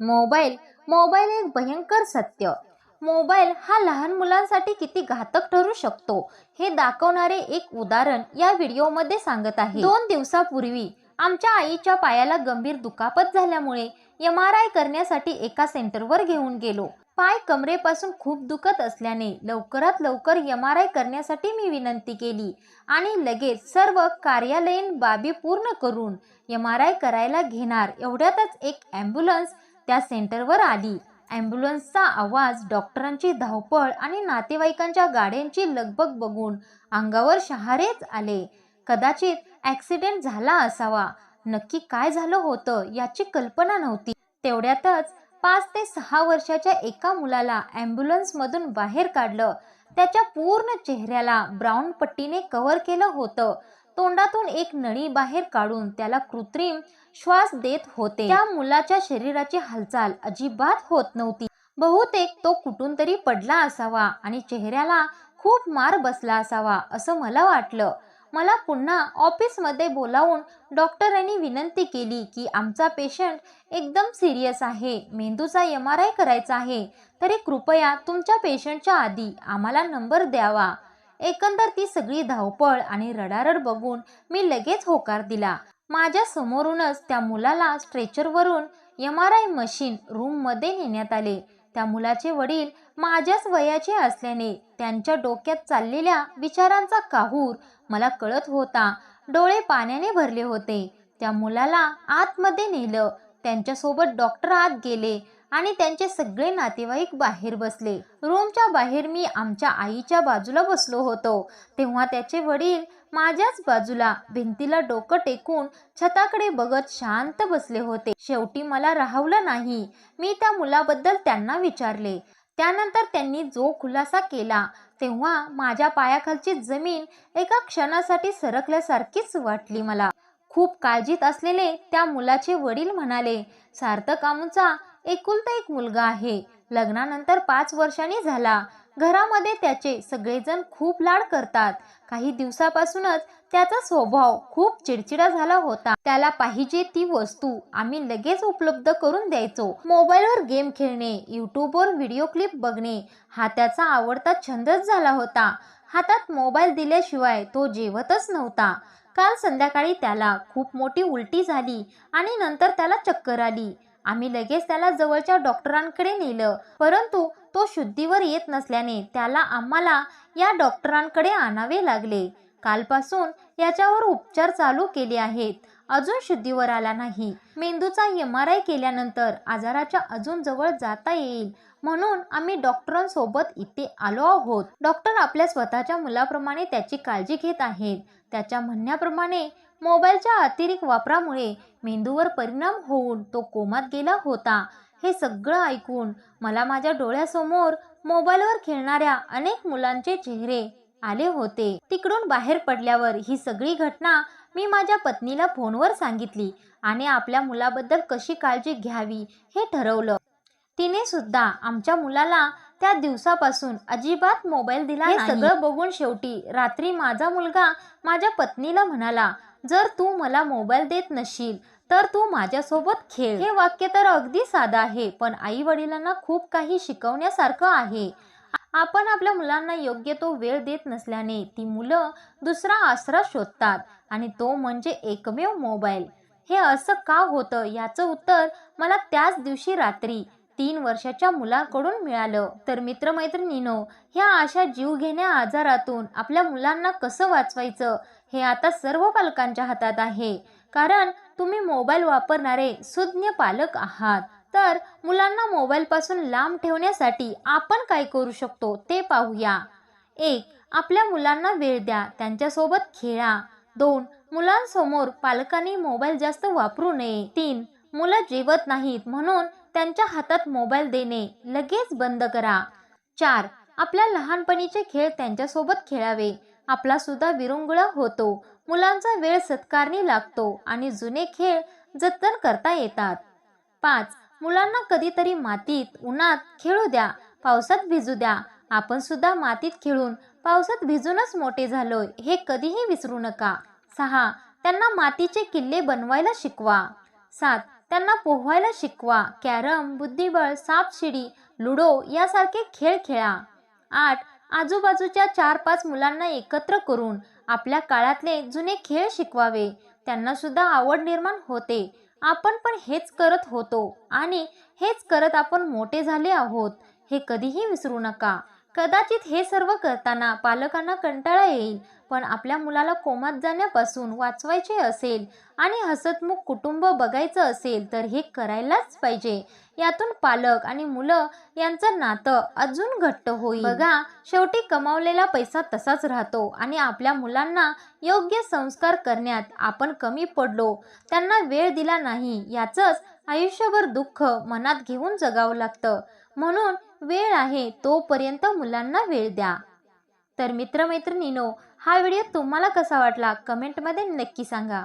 Mobile. Mobile एक भयंकर सत्य. मोबाईल हा लहान मुलांसाठी किती घातक ठरू शकतो हे दाखवणारे एक उदाहरण या व्हिडिओमध्ये सांगत आहे. दोन दिवसापूर्वी आमच्या आईच्या पायाला गंभीर दुखापत झाल्यामुळे एम आर आय करण्यासाठी एका सेंटरवर घेऊन गेलो. पाय कमरेपासून खूप दुखत असल्याने लवकरात लवकर एम आर आय करण्यासाठी मी विनंती केली आणि लगेच सर्व कार्यालयीन बाबी पूर्ण करून एम आर आय करायला घेणार. एवढ्यातच एक ॲम्ब्युलन्स त्या सेंटरवर आली. ॲम्ब्युलन्सचा आवाज डॉक्टरांची धावपळ आणि नातेवाईकांच्या गाड्यांची लगबग बघून अंगावर शहारेच आले. कदाचित ॲक्सिडेंट झाला असावा. नक्की काय झालं होतं याची कल्पना नव्हती. तेवढ्यातच पाच ते सहा वर्षाच्या एका मुलाला ॲम्ब्युलन्समधून बाहेर काढलं. त्याच्या पूर्ण चेहऱ्याला ब्राऊन पट्टीने कव्हर केलं होतं. तोंडातून एक नळी बाहेर काढून त्याला कृत्रिम श्वास देत होते. त्या मुलाच्या शरीराची हालचाल अजिबात होत नव्हती. बहुतेक तो कुठून तरी पडला असावा आणि चेहऱ्याला खूप मार बसला असावा असं मला वाटलं. मला पुन्हा ऑफिसमध्ये बोलावून डॉक्टरांनी विनंती केली की आमचा पेशंट एकदम सिरियस आहे मेंदूचा एम आर आय करायचा आहे तरी कृपया तुमच्या पेशंटच्या आधी आम्हाला नंबर द्यावा. एकंदर ती सगळी धावपळ आणि रडारड बघून मी लगेच होकार दिला. माझ्या समोरूनच त्या मुलाला स्ट्रेचरवरून एम आर आय मशीन रूममध्ये नेण्यात आले. त्या मुलाचे वडील माझ्याच वयाचे असल्याने त्यांच्या डोक्यात चाललेल्या विचारांचा काहूर मला कळत होता. डोळे पाण्याने भरले होते. त्या मुलाला आतमध्ये नेलं. त्यांच्यासोबत डॉक्टर आत गेले. आणि त्यांचे सगळे नातेवाईक बाहेर बसले. रूमच्या बाहेर मी आमच्या आईच्या बाजूला बसलो होतो. तेव्हा त्याचे वडील माझ्याच बाजूला भिंतीला डोकं टेकून छताकडे बघत शांत बसले होते. शेवटी मला राहवलं नाही. मी त्या मुलाबद्दल त्यांना विचारले. त्यानंतर त्यांनी जो खुलासा केला तेव्हा माझ्या पायाखालची जमीन एका क्षणासाठी सरकल्यासारखीच वाटली मला. खूप काळजीत असलेले त्या मुलाचे वडील म्हणाले सार्थक आमचा एकुलता एक मुलगा आहे. लग्नानंतर पाच वर्षांनी झाला. घरामध्ये त्याचे सगळेजण खूप लाड करतात. काही दिवसापासूनच त्याचा स्वभाव खूप चिडचिडा झाला होता. त्याला पाहिजे ती वस्तू आम्ही लगेच उपलब्ध करून द्यायचो. मोबाईलवर गेम खेळणे युट्यूबवर व्हिडिओ क्लिप बघणे हा त्याचा आवडता छंदच झाला होता. हातात मोबाईल दिल्याशिवाय तो जेवतच नव्हता. काल संध्याकाळी त्याला खूप मोठी उलटी झाली आणि नंतर त्याला चक्कर आली. आम्ही लगेच त्याला जवळच्या डॉक्टरांकडे नेलं परंतु तो शुद्धीवर येत नसल्याने त्याला आम्हाला या डॉक्टरांकडे आणावे लागले. कालपासून याच्यावर उपचार चालू केले आहेत. अजून शुद्धीवर आला नाही. मेंदूचा एम आर आय केल्यानंतर आजाराच्या अजून जवळ जाता येईल म्हणून आम्ही डॉक्टरांसोबत इथे आलो आहोत. डॉक्टर आपल्या स्वतःच्या मुलाप्रमाणे त्याची काळजी घेत आहेत. त्याच्या म्हणण्याप्रमाणे मोबाईलच्या अतिरिक्त वापरामुळे मेंदूवर परिणाम होऊन तो कोमात गेला होता. हे सगळं ऐकून मला माझ्या डोळ्यासमोर मोबाईलवर खेळणाऱ्या अनेक मुलांचे चेहरे आले होते. तिकडून बाहेर पडल्यावर ही सगळी घटना मी माझ्या पत्नीला फोनवर सांगितली आणि आपल्या मुलाबद्दल कशी काळजी घ्यावी हे ठरवलं. तिने सुद्धा आमच्या मुलाला त्या दिवसापासून अजिबात मोबाईल दिला हे सगळं बघून शेवटी रात्री माझा मुलगा माझ्या पत्नीला म्हणाला जर तू मला मोबाईल देत नशील तर तू माझ्यासोबत खेळ. हे वाक्य तर अगदी साधं आहे पण आई वडिलांना खूप काही शिकवण्यासारखं आहे. आपण आपल्या मुलांना योग्य तो वेळ देत नसल्याने ती मुलं दुसरा आसरा शोधतात आणि तो म्हणजे एकमेव मोबाईल. हे असं का होतं? याचं उत्तर मला त्याच दिवशी रात्री तीन वर्षाच्या मुलाकडून मिळालं. तर मित्रमैत्रिणीनो ह्या अशा जीवघेण्या आजारातून आपल्या मुलांना कसं वाचवायचं हे आता सर्व पालकांच्या हातात आहे. कारण तुम्ही मोबाईल वापरणारे सुज्ञ पालक आहात. तर मुलांना मोबाईलपासून लांब ठेवण्यासाठी आपण काय करू शकतो ते पाहूया. एक आपल्या मुलांना वेळ द्या. त्यांच्यासोबत खेळा. दोन मुलांसमोर पालकांनी मोबाईल जास्त वापरू नये. तीन मुलं जेवत नाहीत म्हणून त्यांच्या हातात मोबाईल देणे लगेच बंद करा. चार आपल्या लहानपणीचे खेळ त्यांच्यासोबत खेळावे. आपला सुद्धा विरंगुळा होतो. मुलांचा वेळ सत्कारणी लागतो आणि जुने खेळ जतन करता येतात. पाच मुलांना कधीतरी मातीत उन्हात खेळू द्या. पावसात भिजू द्या. आपण सुद्धा मातीत खेळून पावसात भिजूनच मोठे झालोय हे कधीही विसरू नका. सहा त्यांना मातीचे किल्ले बनवायला शिकवा. सात त्यांना पोहायला शिकवा. कॅरम बुद्धिबळ सापशिडी लुडो यासारखे खेळ खेळा. आठ आजूबाजूच्या चार पाच मुलांना एकत्र करून आपल्या काळातले जुने खेळ शिकवावे. त्यांना सुद्धा आवड निर्माण होते. आपण पण हेच करत होतो आणि हेच करत आपण मोठे झाले आहोत. हे कधीही विसरू नका. कदाचित हे सर्व करताना पालकांना कंटाळा येईल पण आपल्या मुलाला कोमात जाण्यापासून वाचवायचे असेल आणि हसतमुख कुटुंब बघायचं असेल तर हे करायलाच पाहिजे. यातून पालक आणि मुलं यांचं नातं अजून घट्ट होईल. बघा शेवटी कमावलेला पैसा तसाच राहतो आणि आपल्या मुलांना योग्य संस्कार करण्यात आपण कमी पडलो. त्यांना वेळ दिला नाही याचंच आयुष्यभर दुःख मनात घेऊन जगावं लागतं. म्हणून वेळ आहे तोपर्यंत मुलांना वेळ द्या. तर मित्रमैत्रिणीनो हा व्हिडिओ तुम्हाला कसा वाटला? कमेंटमध्ये नक्की सांगा.